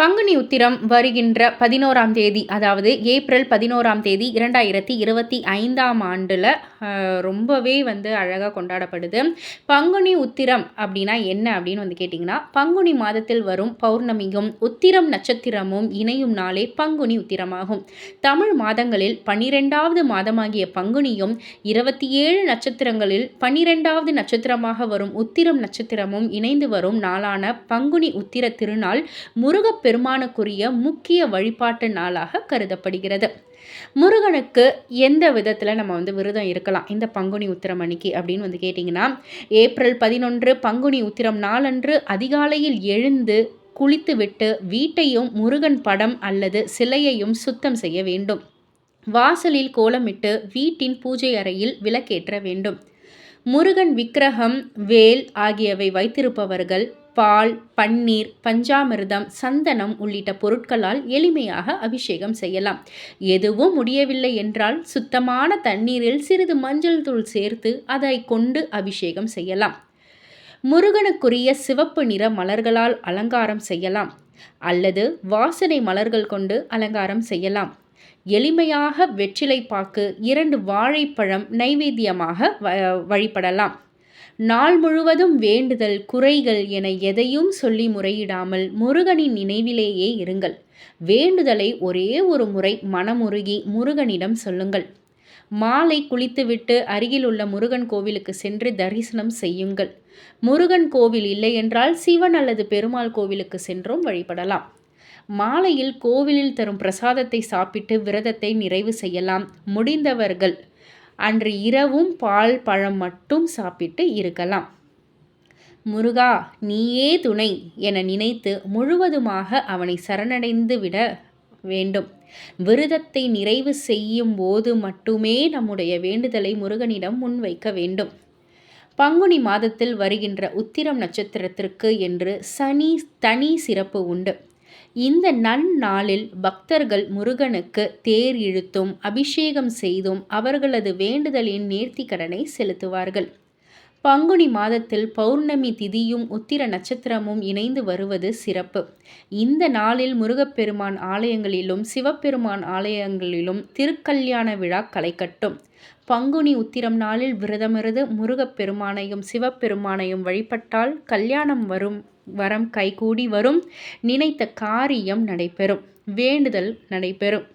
பங்குனி உத்திரம் வருகின்ற பதினோராம் தேதி அதாவது ஏப்ரல் பதினோராம் தேதி இரண்டாயிரத்தி இருபத்தி ஐந்தாம் ஆண்டில் ரொம்பவே வந்து அழகாக கொண்டாடப்படுது. பங்குனி உத்திரம் அப்படின்னா என்ன அப்படின்னு வந்து கேட்டிங்கன்னா பங்குனி மாதத்தில் வரும் பௌர்ணமியும் உத்திரம் நட்சத்திரமும் இணையும் நாளே பங்குனி உத்திரமாகும். தமிழ் மாதங்களில் பன்னிரெண்டாவது மாதமாகிய பங்குனியும் இருபத்தி ஏழு நட்சத்திரங்களில் பன்னிரெண்டாவது நட்சத்திரமாக வரும் உத்திரம் நட்சத்திரமும் இணைந்து வரும் நாளான பங்குனி உத்திர திருநாள் முருகப்பெரு பெருமானுக்குரிய முக்கிய வழிபாட்டு நாளாக கருதப்படுகிறது. முருகனுக்கு எந்த விதத்தில் நம்ம வந்து விரதம் இருக்கலாம்? இந்த பங்குனி உத்திரம் அன்னைக்கு அப்படின்னு வந்து கேட்டிங்கன்னா ஏப்ரல் பதினொன்று பங்குனி உத்திரம் நாளன்று அதிகாலையில் எழுந்து குளித்துவிட்டு வீட்டையும் முருகன் படம் அல்லது சிலையையும் சுத்தம் செய்ய வேண்டும். வாசலில் கோலமிட்டு வீட்டின் பூஜை அறையில் விளக்கேற்ற வேண்டும். முருகன் விக்கிரகம் வேல் ஆகியவை வைத்திருப்பவர்கள் பால் பன்னீர் பஞ்சாமிர்தம் சந்தனம் உள்ளிட்ட பொருட்களால் எளிமையாக அபிஷேகம் செய்யலாம். எதுவும் முடியவில்லை என்றால் சுத்தமான தண்ணீரில் சிறிது மஞ்சள் தூள் சேர்த்து அதை கொண்டு அபிஷேகம் செய்யலாம். முருகனுக்குரிய சிவப்பு நிற மலர்களால் அலங்காரம் செய்யலாம் அல்லது வாசனை மலர்கள் கொண்டு அலங்காரம் செய்யலாம். எளிமையாக வெற்றிலை பாக்கு இரண்டு வாழைப்பழம் நைவேத்தியமாக வழிபடலாம். நாள் முழுவதும் வேண்டுதல் குறைகள் என எதையும் சொல்லி முறையிடாமல் முருகனின் நினைவிலேயே இருங்கள். வேண்டுதலை ஒரே ஒரு முறை மனமுருகி முருகனிடம் சொல்லுங்கள். மாலை குளித்துவிட்டு அருகிலுள்ள முருகன் கோவிலுக்கு சென்று தரிசனம் செய்யுங்கள். முருகன் கோவில் இல்லை என்றால் சிவன் அல்லது பெருமாள் கோவிலுக்கு சென்றும் வழிபடலாம். மாலையில் கோவிலில் தரும் பிரசாதத்தை சாப்பிட்டு விரதத்தை நிறைவு செய்யலாம். முடிந்தவர்கள் அன்று இரவும் பால் பழம் மட்டும் சாப்பிட்டு இருக்கலாம். முருகா நீயே துணை என நினைத்து முழுவதுமாக அவனை சரணடைந்து விட வேண்டும். விரதத்தை நிறைவு செய்யும் போது மட்டுமே நம்முடைய வேண்டுதலை முருகனிடம் முன்வைக்க வேண்டும். பங்குனி மாதத்தில் வருகின்ற உத்திரம் நட்சத்திரத்திற்கு என்று சனி தனி சிறப்பு உண்டு. இந்த நன்னாளில் பக்தர்கள் முருகனுக்கு தேர் இழுத்தும் அபிஷேகம் செய்தும் அவர்களது வேண்டுதலின் நேர்த்தி கடனை செலுத்துவார்கள். பங்குனி மாதத்தில் பௌர்ணமி திதியும் உத்திர நட்சத்திரமும் இணைந்து வருவது சிறப்பு. இந்த நாளில் முருகப்பெருமான் ஆலயங்களிலும் சிவபெருமான் ஆலயங்களிலும் திருக்கல்யாண விழா களைக்கட்டும் பங்குனி உத்திரம் நாளில் விரதமிருது முருகப்பெருமானையும் சிவபெருமானையும் வழிபட்டால் கல்யாணம் வரும் வரம் கைகூடி வரும். நினைத்த காரியம் நடைபெறும். வேண்டுதல் நடைபெறும்.